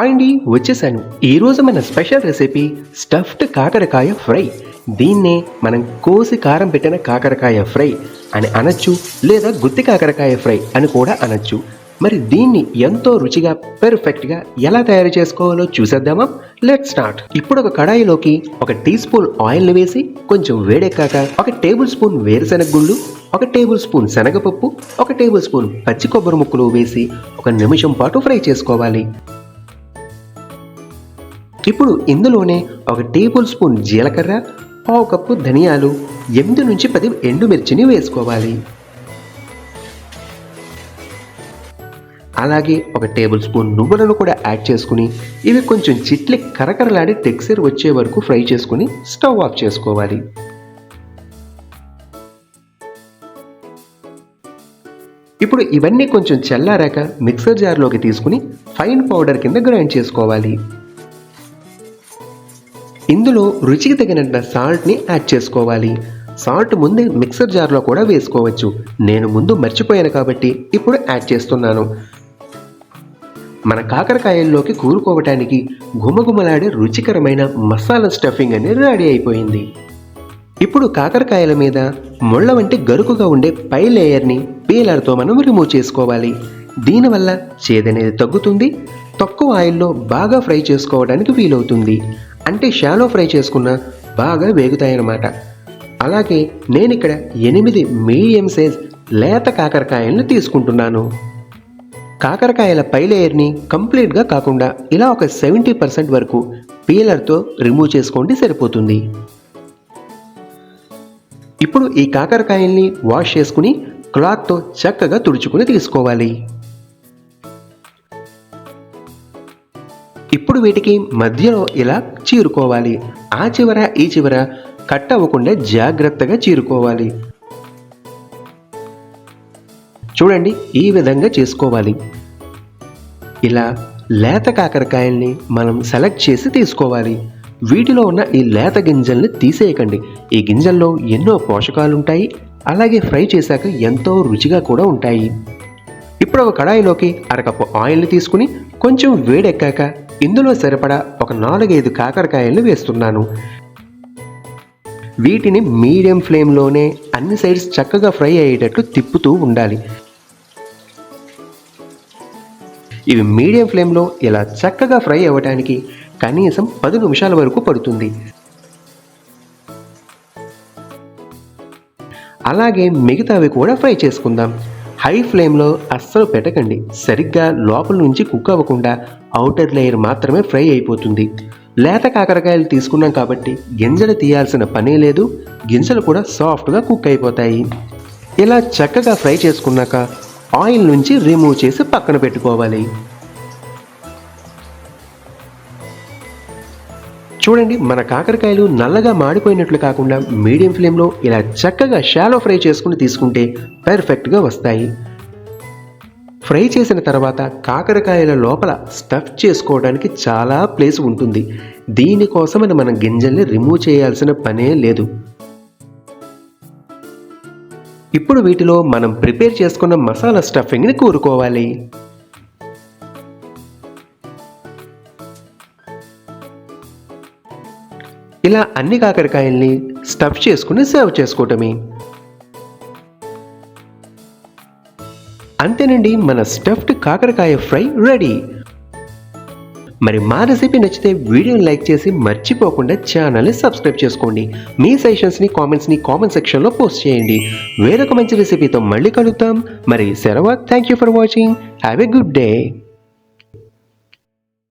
Hi అండి వచ్చేసాను. ఈరోజు మన స్పెషల్ రెసిపీ స్టఫ్డ్ కాకరకాయ ఫ్రై. దీన్నే మనం కోసి కారం పెట్టిన కాకరకాయ ఫ్రై అని అనొచ్చు లేదా గుత్తి కాకరకాయ ఫ్రై అని కూడా అనొచ్చు. మరి దీన్ని ఎంతో రుచిగా పెర్ఫెక్ట్గా ఎలా తయారు చేసుకోవాలో చూసేద్దామా? లెట్ స్టార్ట్ ఇప్పుడు ఒక కడాయిలోకి ఒక టీ స్పూన్ ఆయిల్ని వేసి కొంచెం వేడెక్కాక ఒక టేబుల్ స్పూన్ వేరుశెనగ గుళ్ళు ఒక టేబుల్ స్పూన్ శనగపప్పు ఒక టేబుల్ స్పూన్ పచ్చి కొబ్బరి ముక్కలు వేసి ఒక నిమిషం పాటు ఫ్రై చేసుకోవాలి. ఇప్పుడు ఇందులోనే ఒక టేబుల్ స్పూన్ జీలకర్ర పావు కప్పు ధనియాలు ఎనిమిది నుంచి పది ఎండుమిర్చిని వేసుకోవాలి. అలాగే ఒక టేబుల్ స్పూన్ నువ్వులను కూడా యాడ్ చేసుకుని ఇవి కొంచెం చిట్లి కరకరలాడి టెక్స్చర్ వచ్చే వరకు ఫ్రై చేసుకుని స్టవ్ ఆఫ్ చేసుకోవాలి. ఇప్పుడు ఇవన్నీ కొంచెం చల్లారాక మిక్సర్ జార్లోకి తీసుకుని ఫైన్ పౌడర్ కింద గ్రైండ్ చేసుకోవాలి. ఇందులో రుచికి తగినంత సాల్ట్ని యాడ్ చేసుకోవాలి. సాల్ట్ ముందే మిక్సర్ జార్లో కూడా వేసుకోవచ్చు. నేను ముందు మర్చిపోయాను కాబట్టి ఇప్పుడు యాడ్ చేస్తున్నాను. మన కాకరకాయల్లోకి కూరుకోవటానికి గుమగుమలాడే రుచికరమైన మసాలా స్టఫింగ్ అనేది రెడీ అయిపోయింది. ఇప్పుడు కాకరకాయల మీద ముళ్ళ వంటి గరుకుగా ఉండే పై లేయర్ని పీలర్తో మనం రిమూవ్ చేసుకోవాలి. దీనివల్ల చేదనేది తగ్గుతుంది. తక్కువ ఆయిల్లో బాగా ఫ్రై చేసుకోవడానికి వీలవుతుంది. అంటే షాలో ఫ్రై చేసుకున్న బాగా వేగుతాయన్నమాట. అలాగే నేను ఇక్కడ ఎనిమిది మీడియం సైజ్ లేత కాకరకాయలను తీసుకుంటున్నాను. కాకరకాయల పై లేయర్ని కంప్లీట్గా కాకుండా ఇలా ఒక సెవెంటీ పర్సెంట్ వరకు పీలర్తో రిమూవ్ చేసుకోండి సరిపోతుంది. ఇప్పుడు ఈ కాకరకాయల్ని వాష్ చేసుకుని క్లాత్తో చక్కగా తుడుచుకుని తీసుకోవాలి. ఇప్పుడు వీటికి మధ్యలో ఇలా చీరుకోవాలి. ఆ చివర ఈ చివర కట్ అవ్వకుండా జాగ్రత్తగా చీరుకోవాలి. చూడండి ఈ విధంగా చేసుకోవాలి. ఇలా లేత కాకరకాయల్ని మనం సెలెక్ట్ చేసి తీసుకోవాలి. వీటిలో ఉన్న ఈ లేత గింజల్ని తీసేయకండి. ఈ గింజల్లో ఎన్నో పోషకాలు ఉంటాయి అలాగే ఫ్రై చేశాక ఎంతో రుచిగా కూడా ఉంటాయి. ఇప్పుడు ఒక కడాయిలోకి అరకప్పు ఆయిల్ని తీసుకుని కొంచెం వేడెక్కాక ఇందులో సరిపడా ఒక నాలుగైదు కాకరకాయలను వేస్తున్నాను. వీటిని మీడియం ఫ్లేమ్లోనే అన్ని సైడ్స్ చక్కగా ఫ్రై అయ్యేటట్లు తిప్పుతూ ఉండాలి. ఇవి మీడియం ఫ్లేమ్లో ఇలా చక్కగా ఫ్రై అవ్వడానికి కనీసం పది నిమిషాల వరకు పడుతుంది. అలాగే మిగతావి కూడా ఫ్రై చేసుకుందాం. హై ఫ్లేమ్లో అస్సలు పెట్టకండి. సరిగ్గా లోపల నుంచి కుక్ అవ్వకుండా అవుటర్ లేయర్ మాత్రమే ఫ్రై అయిపోతుంది. లేత కాకరకాయలు తీసుకున్నాం కాబట్టి గింజలు తీయాల్సిన పనే లేదు. గింజలు కూడా సాఫ్ట్గా కుక్ అయిపోతాయి. ఇలా చక్కగా ఫ్రై చేసుకున్నాక ఆయిల్ నుంచి రిమూవ్ చేసి పక్కన పెట్టుకోవాలి. చూడండి మన కాకరకాయలు నల్లగా మాడిపోయినట్లు కాకుండా మీడియం ఫ్లేమ్లో ఇలా చక్కగా షాలో ఫ్రై చేసుకుని తీసుకుంటే పర్ఫెక్ట్గా వస్తాయి. ఫ్రై చేసిన తర్వాత కాకరకాయల లోపల స్టఫ్ చేసుకోవడానికి చాలా ప్లేస్ ఉంటుంది. దీనికోసమని మనం గింజల్ని రిమూవ్ చేయాల్సిన పనే లేదు. ఇప్పుడు వీటిలో మనం ప్రిపేర్ చేసుకున్న మసాలా స్టఫింగ్ని కూరుకోవాలి. ఇలా అన్ని కాకరకాయల్ని స్టఫ్ చేసుకుని సర్వ్ చేసుకోవటమే. అంతేనండి మన స్టఫ్డ్ కాకరకాయ ఫ్రై రెడీ. మరి మా రెసిపీ నచ్చితే వీడియోని లైక్ చేసి మర్చిపోకుండా ఛానల్ని సబ్స్క్రైబ్ చేసుకోండి. మీ సజెషన్స్ని కామెంట్స్ని కామెంట్ సెక్షన్లో పోస్ట్ చేయండి. వేరొక మంచి రెసిపీతో మళ్ళీ కలుద్దాం. మరి సెలవు thank you for watching have a good day